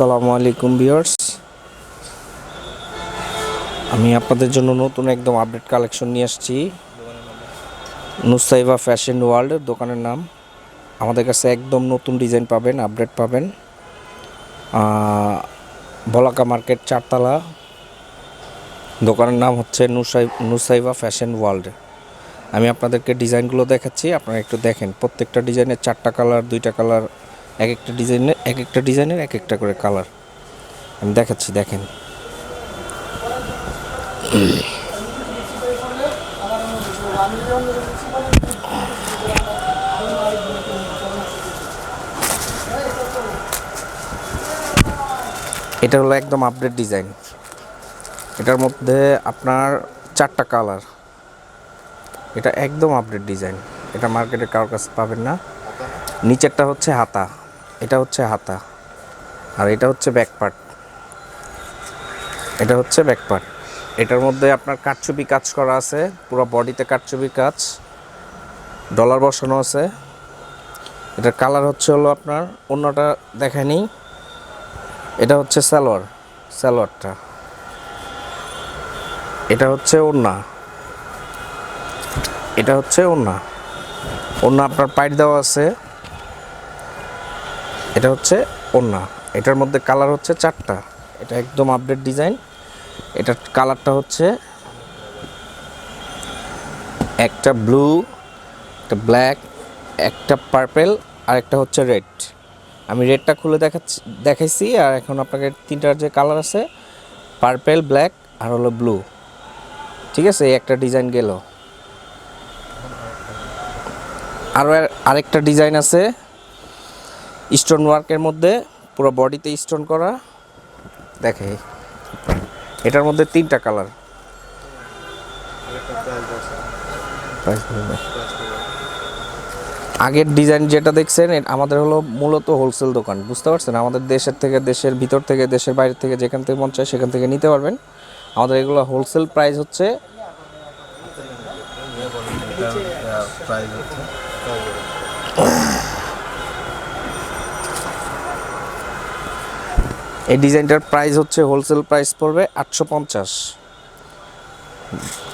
আসসালামু আলাইকুম ভিউয়ার্স। আমি আপনাদের জন্য নতুন একদম আপডেট কালেকশন নিয়ে আসছি। নুসাইবা ফ্যাশন ওয়ার্ল্ড দোকানের নাম। আমাদের কাছে একদম নতুন ডিজাইন পাবেন আপডেট পাবেন। বলাকা মার্কেট চারতলা। দোকানের নাম হচ্ছে নুসাই, নুসাইবা ফ্যাশন ওয়ার্ল্ড আমি আপনাদেরকে ডিজাইনগুলো দেখাচ্ছি, আপনারা একটু দেখেন। প্রত্যেকটা ডিজাইনের চারটা কালার দুইটা কালার এক একটা ডিজাইনের এক একটা ডিজাইনের এক একটা করে কালার আমি দেখাচ্ছি, দেখেন। এটা হলো একদম আপডেট ডিজাইন এটার মধ্যে আপনার চারটা কালার এটা একদম আপডেট ডিজাইন এটা মার্কেটে কারোর কাছে পাবেন না। নিচেরটা হচ্ছে হাতা। এটা হচ্ছে হাতা। আর এটা হচ্ছে ব্যাক পার্ট এটা হচ্ছে ব্যাক পার্ট এটার মধ্যে আপনার কাঠছবি কাজ করা আছে, পুরো বডিতে কাঠছবি কাজ। ডলার বসানো আছে। এটার কালার হচ্ছে হলো আপনার, অন্যটা দেখেনি এটা হচ্ছে সালোয়ার, সালোয়ারটা। এটা হচ্ছে ওন্না এটা হচ্ছে ওন্না ওন্না আপনার পাইট দেওয়া আছে। এটা হচ্ছে ওন্না এটার মধ্যে কালার হচ্ছে চারটা। এটা একদম আপডেট ডিজাইন এটার কালারটা হচ্ছে একটা ব্লু একটা ব্ল্যাক একটা পার্পেল আর একটা হচ্ছে রেড আমি রেডটা খুলে দেখাচ্ছি, দেখাইছি আর এখন আপনাকে তিনটার যে কালার আছে পার্পেল ব্ল্যাক আর হলো ব্লু ঠিক আছে? এই একটা ডিজাইন গেল। আরও আরেকটা ডিজাইন আছে। স্টোন ওয়ার্কের মধ্যে পুরো বডিতে স্টোন করা। দেখে, এটার মধ্যে তিনটা কালার আগের ডিজাইন যেটা দেখছেন আমাদের হলো মূলত হোলসেল দোকান, বুঝতে পারছেন? আমাদের দেশের থেকে, দেশের ভিতর থেকে, দেশের বাইরে থেকে যেখান থেকে মন চায় সেখান থেকে নিতে পারবেন। আমাদের এগুলো হোলসেল প্রাইস হচ্ছে প্রাইস হচ্ছে এই ডিজাইনটার প্রাইস হচ্ছে হোলসেল প্রাইস পড়বে আটশো পঞ্চাশ।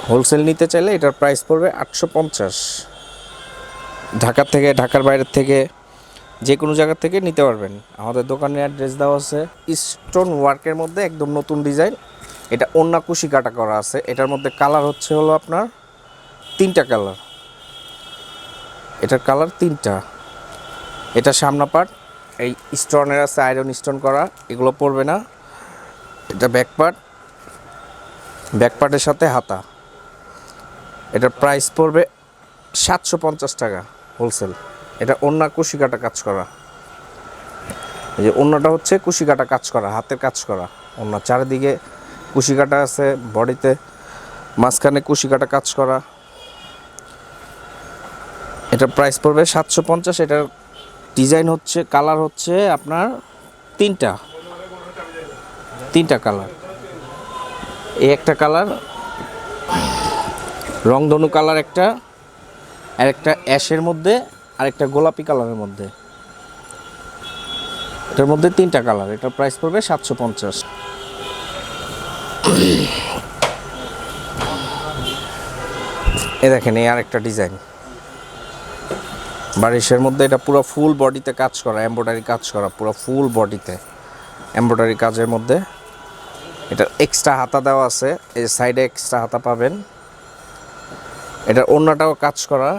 হোলসেল নিতে চাইলে এটার প্রাইস পড়বে আটশো পঞ্চাশ। ঢাকার থেকে, ঢাকার বাইরের থেকে যে কোনো জায়গা থেকে নিতে পারবেন। আমাদের দোকানের অ্যাড্রেস দেওয়া আছে স্টোন ওয়ার্কের মধ্যে, একদম নতুন ডিজাইন এটা অন্য কুশি কাটা করা আছে। এটার মধ্যে কালার হচ্ছে হলো আপনার তিনটা কালার এটার কালার তিনটা। এটা সামনা পার্ট এই স্টোনের আছে আয়রন স্টোন করা, এগুলো পড়বে না। এটা ব্যাক পার্ট ব্যাক পার্টের সাথে হাতা। এটার প্রাইস পড়বে সাতশো পঞ্চাশ টাকা হোলসেল এটা অন্য কুশি কাটা কাজ করা। এই যে অন্যটা হচ্ছে কুশি কাটা কাজ করা, হাতের কাজ করা। অন্য চারিদিকে কুশি কাটা আছে বডিতে, মাঝখানে কুশি কাটা কাজ করা। এটার প্রাইস পড়বে সাতশো পঞ্চাশ, এটার ডিজাইন হচ্ছে, কালার হচ্ছে আপনার তিনটা। তিনটা কালার। এই একটা কালার, রংধনু কালার একটা, আর একটা অ্যাশের মধ্যে, আর একটা গোলাপি কালারের মধ্যে। এটার মধ্যে তিনটা কালার, এটার প্রাইস পড়বে সাতশো পঞ্চাশ। এ দেখেন, এই আরেকটা ডিজাইন। বারিশের মধ্যে এটা পুরো ফুল বডিতে কাজ করা এমব্রয়ডারি কাজ করা, পুরো ফুল বডিতে এমব্রয়ডারি কাজের মধ্যে এটা এক্সট্রা হাতা দেওয়া আছে, এই সাইডে এক্সট্রা হাতা পাবেন। এটা অন্যটাও কাজ করা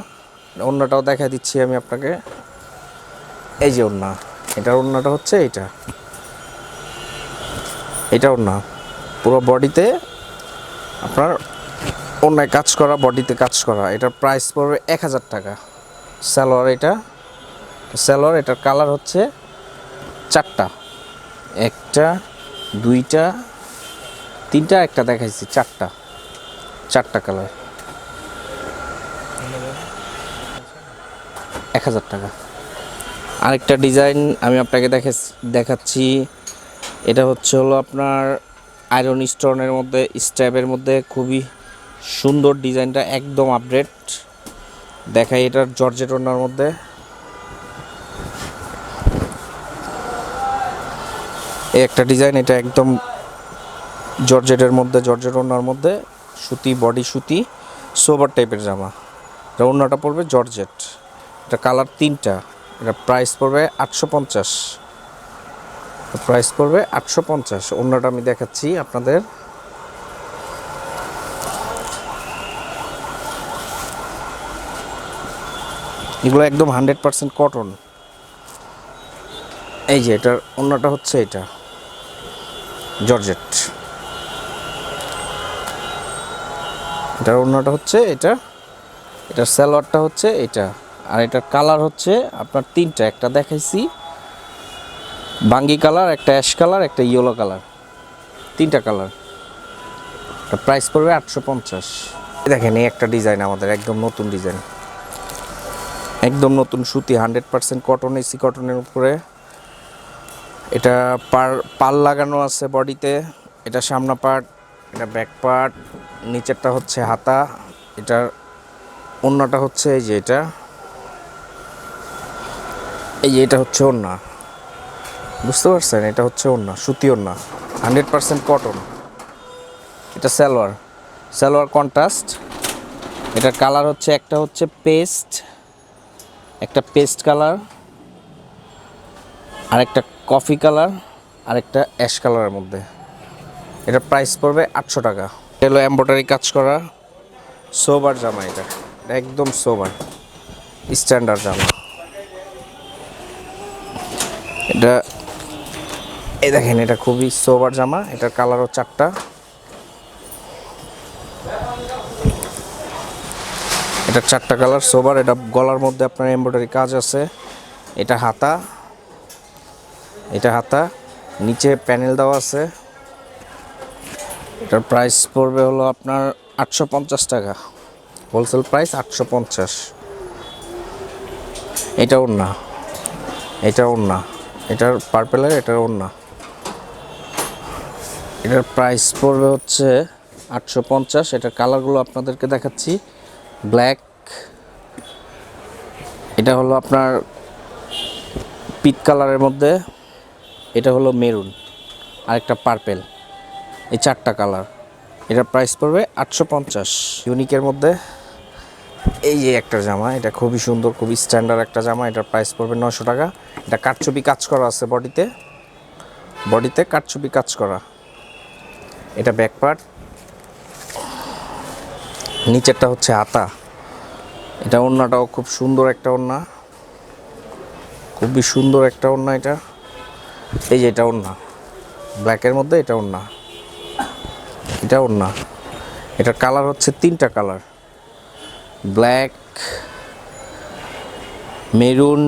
অন্যটাও দেখা দিচ্ছি আমি আপনাকে। এই যে ওন্না, এটার ওন্নাটা হচ্ছে এইটা। এটা ওন্না, পুরো বডিতে আপনার অন্যায় কাজ করা বডিতে কাজ করা, এটার প্রাইস পড়বে এক হাজার টাকা। সালোয়ার এটা। সালোয়ার, এটার কালার হচ্ছে চারটা। একটা, দুইটা, তিনটা, একটা দেখাইছি, চারটা। চারটা কালার। এক হাজার টাকা। আরেকটা ডিজাইন আমি আপনাকে দেখে দেখাচ্ছি। এটা হচ্ছে হলো আপনার আয়রন স্টোনের মধ্যে স্ট্যাবের মধ্যে খুবই সুন্দর ডিজাইনটা, একদম আপডেট। দেখাই এটার জর্জেট ওনার মধ্যে। একটা ডিজাইন, এটা একদম জর্জেটের মধ্যে জর্জেট ওনার মধ্যে, সুতি, বডি সুতি সোবার টাইপের জামা। এটা ওনাটা পড়বে জর্জেট। এটা কালার তিনটা। এটা প্রাইস পড়বে আটশো পঞ্চাশ। প্রাইস পড়বে আটশো পঞ্চাশ। অন্যটা আমি দেখাচ্ছি আপনাদের। এগুলো একদম হান্ড্রেড পার্সেন্ট কটন এই যে এটার অন্যটা হচ্ছে এটা। জর্জেট এটার অন্যটা হচ্ছে এটা। এটার সালোয়ারটা হচ্ছে এটা। আর এটার কালার হচ্ছে আপনার তিনটা। একটা দেখাইছি। বাঙ্গি কালার, একটা অ্যাশ কালার, একটা ইয়েলো কালার। তিনটা কালার। প্রাইস পড়বে আটশো পঞ্চাশ। দেখেন, এই একটা ডিজাইন আমাদের, একদম নতুন ডিজাইন একদম নতুন সুতি হান্ড্রেড পার্সেন্ট কটন এসি কটনের উপরে। এটা পার, পাল লাগানো আছে বডিতে। এটা সামনা পার্ট এটা ব্যাক পার্ট নিচেরটা হচ্ছে হাতা। এটার অন্যটা হচ্ছে এই যে এটা। এই যে এটা হচ্ছে ওন্না। বুঝতে পারছেন? এটা হচ্ছে ওন্না, সুতি ওন্না হান্ড্রেড পার্সেন্ট কটন এটা সালোয়ার। সালোয়ার কন্ট্রাস্ট এটার কালার হচ্ছে, একটা হচ্ছে পেস্ট একটা পেস্ট কালার আর একটা কফি কালার আর একটা অ্যাশ কালারের মধ্যে। এটা প্রাইস পড়বে আটশো টাকা। এলো এম্ব্রয়ডারি কাজ করা, সোবার জামা এটা একদম সোবার, স্ট্যান্ডার্ড জামা। এটা, এই দেখেন, এটা খুবই সোবার জামা, এটার কালারও চারটা। এটা চারটা কালার, সোবার, এটা গলার মধ্যে আপনার এমব্রয়ডারি কাজ আছে। এটা হাতা এটা হাতা, নিচে প্যানেল দেওয়া আছে। এটার প্রাইস পড়বে হলো আপনার আটশো পঞ্চাশ টাকা। হোলসেল প্রাইস আটশো পঞ্চাশ। এটা না এটা না। এটার পার্পেলের এটার না। এটার প্রাইস পড়বে হচ্ছে আটশো পঞ্চাশ। এটার কালারগুলো আপনাদেরকে দেখাচ্ছি। ব্ল্যাক এটা হলো আপনার পিট কালারের মধ্যে, এটা হলো মেরুন, আরেকটা পার্পেল, এই চারটা কালার। এটার প্রাইস পড়বে আটশো পঞ্চাশ। ইউনিকের মধ্যে, এই যে একটা জামা, এটা খুবই সুন্দর, খুবই স্ট্যান্ডার্ড একটা জামা, এটার প্রাইস পড়বে নশো টাকা। এটা কাঠছবি কাজ করা আছে বডিতে বডিতে কাঠছবি কাজ করা। এটা ব্যাক পার্ট নিচেরটা হচ্ছে হাতা। এটা ওড়নাটাও খুব সুন্দর একটা ওড়না। খুবই সুন্দর একটা ওড়না এটা। এই যে এটা ওড়না। ব্ল্যাকের মধ্যে এটা ওড়না। এটা ওড়না। এটার কালার হচ্ছে তিনটা কালার ব্ল্যাক মেরুন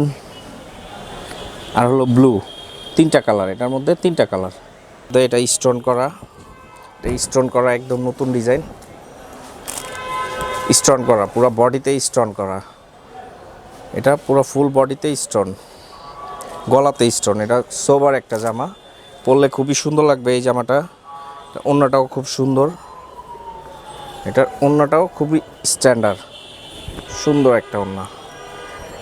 আর হলো ব্লু তিনটা কালার এটার মধ্যে তিনটা কালার এটা স্টোন করা। এটা স্টোন করা একদম নতুন ডিজাইন স্টোন করা, পুরো বডিতে স্টোন করা। এটা পুরো ফুল বডিতে স্টোন গলাতে স্টোন এটা সোবার একটা জামা। পরলে খুবই সুন্দর লাগবে এই জামাটা। অন্যটাও খুব সুন্দর। এটার অন্যটাও খুবই স্ট্যান্ডার্ড সুন্দর একটা ওন্না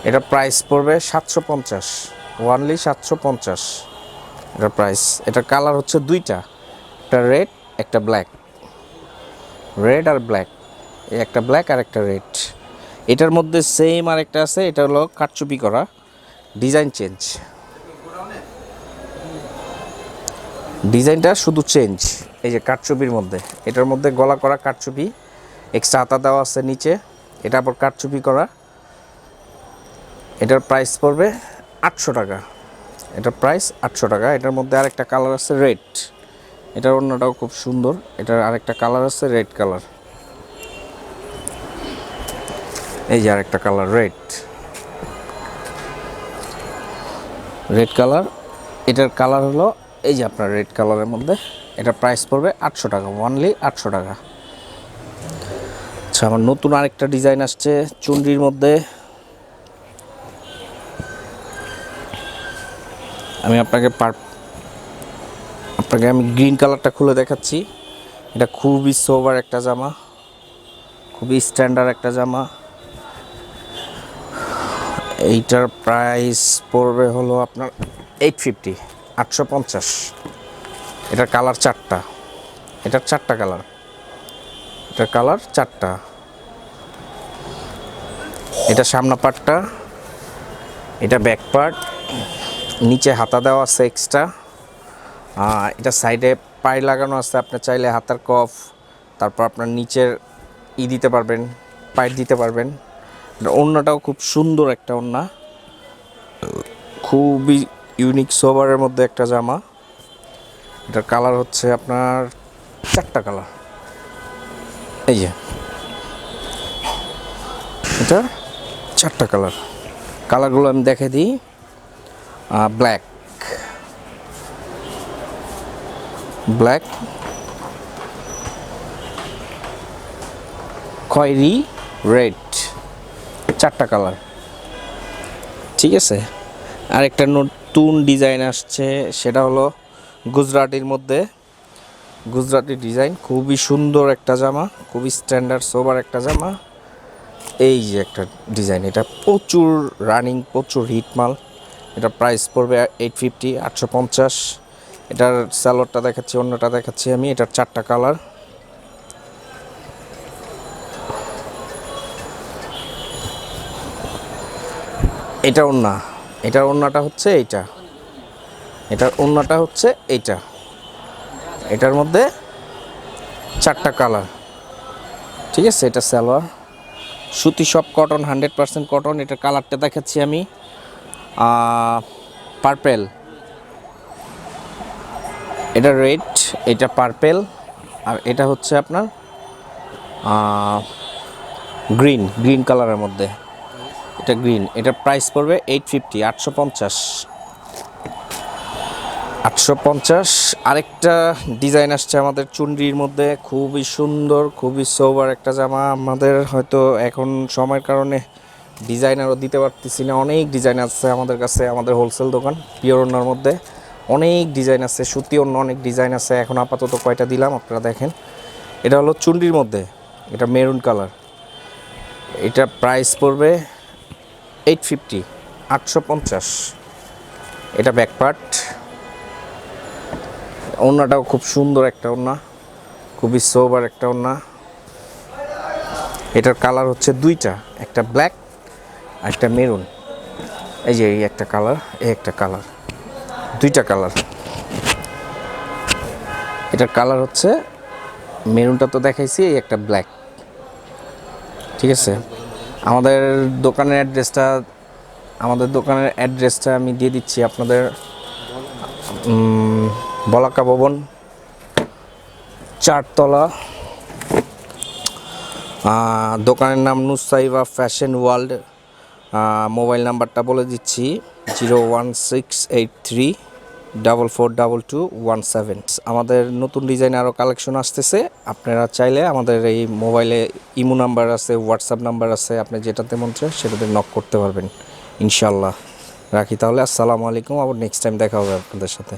এটা প্রাইস পড়বে সাতশো পঞ্চাশ। ওয়ানলি সাতশো পঞ্চাশ। এটার প্রাইস এটার কালার হচ্ছে দুইটা। একটা রেড একটা ব্ল্যাক রেড আর ব্ল্যাক একটা ব্ল্যাক আর একটা রেড এটার মধ্যে সেম আর একটা আছে, এটা হলো কাটচুপি করা। ডিজাইন চেঞ্জ ডিজাইনটা শুধু চেঞ্জ এই যে কাটচুপির মধ্যে। এটার মধ্যে গলা করা কাটচুপি। এক্সট্রা হাতা দেওয়া আছে নিচে। এটা আবার কাটচুপি করা। এটার প্রাইস পড়বে আটশো টাকা। এটার প্রাইস আটশো টাকা। এটার মধ্যে আরেকটা কালার আছে রেড এটার অন্যটাও খুব সুন্দর। এটার আরেকটা কালার আছে রেড কালার এই যে আরেকটা কালার রেড রেড কালার এটার কালার হলো, এই যে আপনার রেড কালারের মধ্যে, এটা প্রাইস পড়বে আটশো টাকা ওয়ানলি আটশো টাকা। আচ্ছা আমার নতুন আরেকটা ডিজাইন আসছে, চুনরির মধ্যে। আমি আপনাকে পার আপনাকে আমি গ্রিন কালারটা খুলে দেখাচ্ছি। এটা খুবই সোভার একটা জামা, খুবই স্ট্যান্ডার্ড একটা জামা। এইটার প্রাইস পড়বে হলো আপনার এইট ফিফটি আটশো পঞ্চাশ। এটার কালার চারটা। এটার চারটা কালার এটার কালার চারটা। এটা সামনা পার্টটা এটা ব্যাক পার্ট নিচে হাতা দেওয়া আছে এক্সট্রা এটা সাইডে পায়ে লাগানো আছে। আপনি চাইলে হাতার কফ তারপর আপনার নিচের ই দিতে পারবেন পাইপ দিতে পারবেন। ওড়নাটাও খুব সুন্দর একটা ওড়না। খুবই ইউনিক সোভারের মধ্যে একটা জামা। এটার কালার হচ্ছে আপনার চারটা কালার এই যে। এটা চারটা কালার কালারগুলো আমি দেখে দিই। ব্ল্যাক ব্ল্যাক খয়েরি। রেড চারটা কালার। ঠিক আছে? আর একটা নতুন ডিজাইন আসছে, সেটা হলো গুজরাটির মধ্যে। গুজরাটি ডিজাইন, খুবই সুন্দর একটা জামা, খুবই স্ট্যান্ডার্ড সোবার একটা জামা। এই যে একটা ডিজাইন, এটা প্রচুর রানিং প্রচুর হিট মাল। এটা প্রাইস পড়বে এইট ফিফটি আটশো পঞ্চাশ। এটার স্যালোডটা দেখাচ্ছি, অন্যটা দেখাচ্ছি আমি, এটার চারটা কালার এটা ওন্না। এটার ওন্নাটা হচ্ছে এইটা। এটার ওন্নাটা হচ্ছে এইটা। এটার মধ্যে চারটা কালার। ঠিক আছে, এটা সালোয়ার। সুতি সব কটন হান্ড্রেড পার্সেন্ট কটন এটার কালারটা দেখাচ্ছি আমি। পার্পেল এটা রেড এটা পার্পেল আর এটা হচ্ছে আপনার গ্রিন গ্রিন কালারের মধ্যে। এটা গ্রিন। এটা প্রাইস পড়বে এইট ফিফটি আটশো পঞ্চাশ। আটশো পঞ্চাশ। আরেকটা ডিজাইন আসছে আমাদের চুনরির মধ্যে। খুবই সুন্দর, খুবই সোবার একটা জামা। আমাদের হয়তো এখন সময়ের কারণে ডিজাইন আরও দিতে পারতেছি না। অনেক ডিজাইন আছে আমাদের কাছে, আমাদের হোলসেল দোকান পিওর অন্যার মধ্যে। অনেক ডিজাইন আছে, সুতি অন্য অনেক ডিজাইন আছে। এখন আপাতত কয়টা দিলাম, আপনারা দেখেন। এটা হলো চুনরির মধ্যে, এটা মেরুন কালার এটা প্রাইস পড়বে এইট ফিফটি, আটশো পঞ্চাশ। এটা ব্যাকপার্ট ওড়নাটাও খুব সুন্দর একটা ওড়না, খুবই সোবার একটা ওড়না। এটার কালার হচ্ছে দুইটা, একটা ব্ল্যাক আর একটা মেরুন এই যে এই একটা কালার এই একটা কালার দুইটা কালার এটার কালার হচ্ছে মেরুনটা তো দেখাইছি, এই একটা ব্ল্যাক ঠিক আছে? আমাদের দোকানের অ্যাড্রেসটা, আমাদের দোকানের অ্যাড্রেসটা আমি দিয়ে দিচ্ছি আপনাদের বলাকা ভবন, চারতলা। দোকানের নাম নুসাইবা ফ্যাশন ওয়ার্ল্ড। মোবাইল নাম্বারটা বলে দিচ্ছি, zero one six eight three. Double four double two one seven আমাদের নতুন ডিজাইন আরও কালেকশন আসতেছে। আপনারা চাইলে আমাদের এই মোবাইলে ইমো নাম্বার আছে হোয়াটসঅ্যাপ নাম্বার আছে, আপনি যেটাতে মন চায় সেটাতে নক করতে পারবেন। ইনশাল্লাহ রাখি তাহলে, আসসালামু আলাইকুম। আবার নেক্সট টাইম দেখা হবে আপনাদের সাথে।